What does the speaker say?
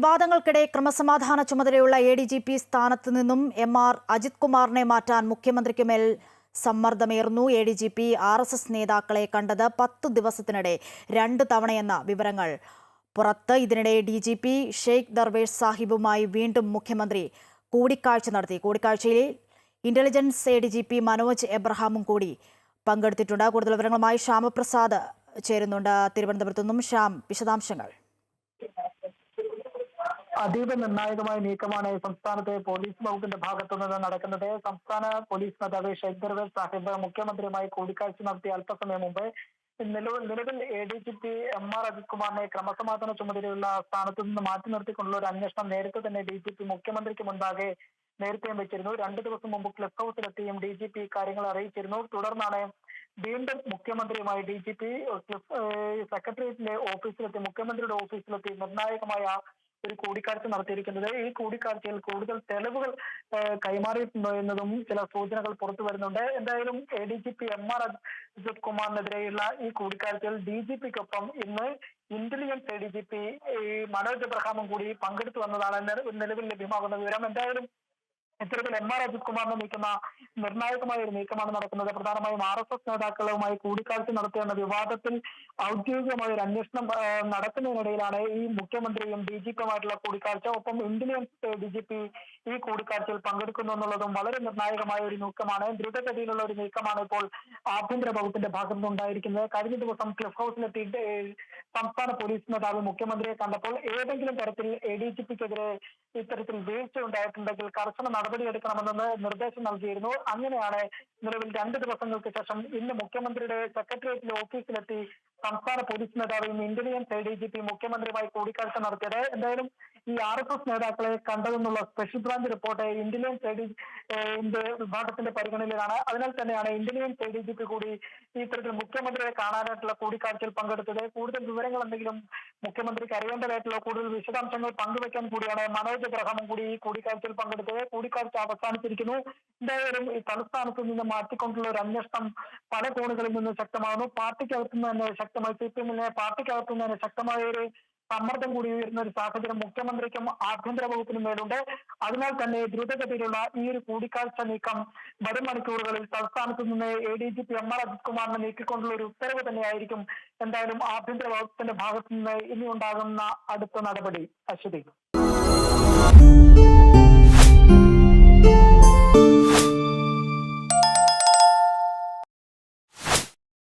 വിവാദങ്ങൾക്കിടെ ക്രമസമാധാന ചുമതലയുള്ള A D G P സ്ഥാനത്ത് നിന്നും എം ആർ അജിത് കുമാറിനെ മാറ്റാൻ മുഖ്യമന്ത്രിക്ക് മേൽ സമ്മർദ്ദമേറുന്നു. A D G P R S S നേതാക്കളെ കണ്ടത് പത്ത് ദിവസത്തിനിടെ രണ്ട് തവണയെന്ന വിവരങ്ങൾ പുറത്ത്. ഇതിനിടെ D G P Shaik Darvesh സാഹിബുമായി വീണ്ടും മുഖ്യമന്ത്രി കൂടിക്കാഴ്ച നടത്തി. കൂടിക്കാഴ്ചയിൽ intelligence A D G P Manoj എബ്രഹാമും കൂടി പങ്കെടുത്തിട്ടുണ്ട്. കൂടുതൽ വിവരങ്ങളുമായി ശ്യാമപ്രസാദ് ചേരുന്നുണ്ട്. തിരുവനന്തപുരത്തു നിന്നും ശ്യാം വിശദാംശങ്ങൾ. അതീവ നിർണായകമായ നീക്കമാണ് സംസ്ഥാനത്തെ പോലീസ് വകുപ്പിന്റെ ഭാഗത്തു നിന്ന് നടക്കുന്നത്. സംസ്ഥാന പോലീസ് മേധാവി ഷെയ്ഖ് ദർവേഷ് സാഹിബ് മുഖ്യമന്ത്രിയുമായി കൂടിക്കാഴ്ച നടത്തിയ അല്പസമയം മുമ്പ് നിലവിൽ A D G P M R Ajith കുമാറിനെ ക്രമസമാധാന ചുമതലയുള്ള സ്ഥാനത്തു നിന്ന് മാറ്റി നിർത്തിക്കൊണ്ടുള്ള ഒരു അന്വേഷണം നേരത്തെ തന്നെ ഡി ജി പി മുഖ്യമന്ത്രിക്ക് മുൻപാകെ നേരത്തെയും വെച്ചിരുന്നു. രണ്ടു ദിവസം മുമ്പ് ക്ലിഫ് ഹൗസിലെത്തിയും ഡി ജി പി കാര്യങ്ങൾ അറിയിച്ചിരുന്നു. തുടർന്നാണ് വീണ്ടും മുഖ്യമന്ത്രിയുമായി ഡി ജി പി സെക്രട്ടേറിയറ്റിന്റെ ഓഫീസിലെത്തി മുഖ്യമന്ത്രിയുടെ ഓഫീസിലെത്തി. നിർണായകമായ ഒരു കൂടിക്കാഴ്ച നടത്തിയിരിക്കുന്നത്. ഈ കൂടിക്കാഴ്ചയിൽ കൂടുതൽ തെളിവുകൾ കൈമാറിയിട്ടുണ്ടോ എന്നതും ചില സൂചനകൾ പുറത്തു വരുന്നുണ്ട്. എന്തായാലും A D G P M R Ajith കുമാറിനെതിരെയുള്ള ഈ കൂടിക്കാഴ്ചയിൽ ഡി ജി പിക്കൊപ്പം ഇന്ന് intelligence A D G P Manoj എബ്രഹാമും കൂടി പങ്കെടുത്തു വന്നതാണ് നില- നിലവിൽ ലഭ്യമാകുന്ന വിവരം. എന്തായാലും ഇത്തരത്തിൽ എം ആർ അജിത് കുമാറിനെ നീക്കുന്ന നിർണായകമായ ഒരു നീക്കമാണ് നടക്കുന്നത്. പ്രധാനമായും ആർ എസ് എസ് നേതാക്കളുമായി കൂടിക്കാഴ്ച നടത്തിയ വിവാദത്തിൽ ഔദ്യോഗികമായ ഒരു അന്വേഷണം നടക്കുന്നതിനിടയിലാണ് ഈ മുഖ്യമന്ത്രിയും ഡി ജി പിയുമായിട്ടുള്ള കൂടിക്കാഴ്ച. ഒപ്പം ഇന്റലിജൻസ് ഡി ജി പി ഈ കൂടിക്കാഴ്ചയിൽ പങ്കെടുക്കുന്നു എന്നുള്ളതും വളരെ നിർണായകമായ ഒരു നീക്കമാണ്. ദ്രുതഗതിയിലുള്ള ഒരു നീക്കമാണ് ഇപ്പോൾ ആഭ്യന്തര വകുപ്പിന്റെ ഭാഗത്തു നിന്നുണ്ടായിരിക്കുന്നത് കഴിഞ്ഞ ദിവസം ക്ലിഫ് ഹൗസിലെത്തി സംസ്ഥാന പോലീസ് മേധാവി മുഖ്യമന്ത്രിയെ കണ്ടപ്പോൾ ഏതെങ്കിലും തരത്തിൽ എ ഡി ജി പിക്കെതിരെ ഇത്തരത്തിൽ വീഴ്ച ഉണ്ടായിട്ടുണ്ടെങ്കിൽ കർശന നടപടിയെടുക്കണമെന്ന് നിർദ്ദേശം നൽകിയിരുന്നു. അങ്ങനെയാണ് നിലവിൽ രണ്ട് ദിവസങ്ങൾക്ക് ശേഷം ഇന്ന് മുഖ്യമന്ത്രിയുടെ സെക്രട്ടേറിയറ്റിലെ ഓഫീസിലെത്തി സംസ്ഥാന പോലീസ് മേധാവിയും intelligence A D G P മുഖ്യമന്ത്രിയുമായി കൂടിക്കാഴ്ച നടത്തിയത്. എന്തായാലും ഈ ആർ എസ് എസ് നേതാക്കളെ കണ്ടതെന്നുള്ള special branch report intelligence A D വിഭാഗത്തിന്റെ പരിഗണനയിലാണ്. അതിനാൽ തന്നെയാണ് intelligence A D G P കൂടി ഇത്തരത്തിൽ മുഖ്യമന്ത്രിയെ കാണാനായിട്ടുള്ള കൂടിക്കാഴ്ചയിൽ പങ്കെടുത്തത്. കൂടുതൽ വിവരങ്ങൾ എന്തെങ്കിലും മുഖ്യമന്ത്രിക്ക് അറിയേണ്ടതായിട്ടുള്ള കൂടുതൽ വിശദാംശങ്ങൾ പങ്കുവെക്കാൻ കൂടിയാണ് മനോജ് ഗ്രഹമും കൂടി ഈ കൂടിക്കാഴ്ചയിൽ പങ്കെടുത്തത്. കൂടിക്കാഴ്ച അവസാനിച്ചിരിക്കുന്നു. എന്തായാലും ഈ തലസ്ഥാനത്ത് നിന്ന് മാറ്റിക്കൊണ്ടുള്ള ഒരു അന്വേഷണം പല കോണുകളിൽ നിന്ന് ശക്തമാകുന്നു പാർട്ടിക്കകത്തു നിന്ന് തന്നെ ശക്തമായി സി പി എമ്മിനെ പാർട്ടിക്കകത്തു തന്നെ ശക്തമായ ഒരു സമ്മർദ്ദം കൂടി ഉയരുന്ന ഒരു സാഹചര്യം മുഖ്യമന്ത്രിക്കും ആഭ്യന്തര വകുപ്പിനും മേലുണ്ട് അതിനാൽ തന്നെ ദ്രുതഗതിയിലുള്ള ഈ ഒരു കൂടിക്കാഴ്ച നീക്കം വരും മണിക്കൂറുകളിൽ സംസ്ഥാനത്ത് നിന്ന് A D G P M R Ajith കുമാറിനെ നീക്കിക്കൊണ്ടുള്ള ഒരു ഉത്തരവ് തന്നെയായിരിക്കും എന്തായാലും ആഭ്യന്തര വകുപ്പിന്റെ ഭാഗത്തു നിന്ന് ഇനി ഉണ്ടാകുന്ന അടുത്ത നടപടി. അശ്വതി.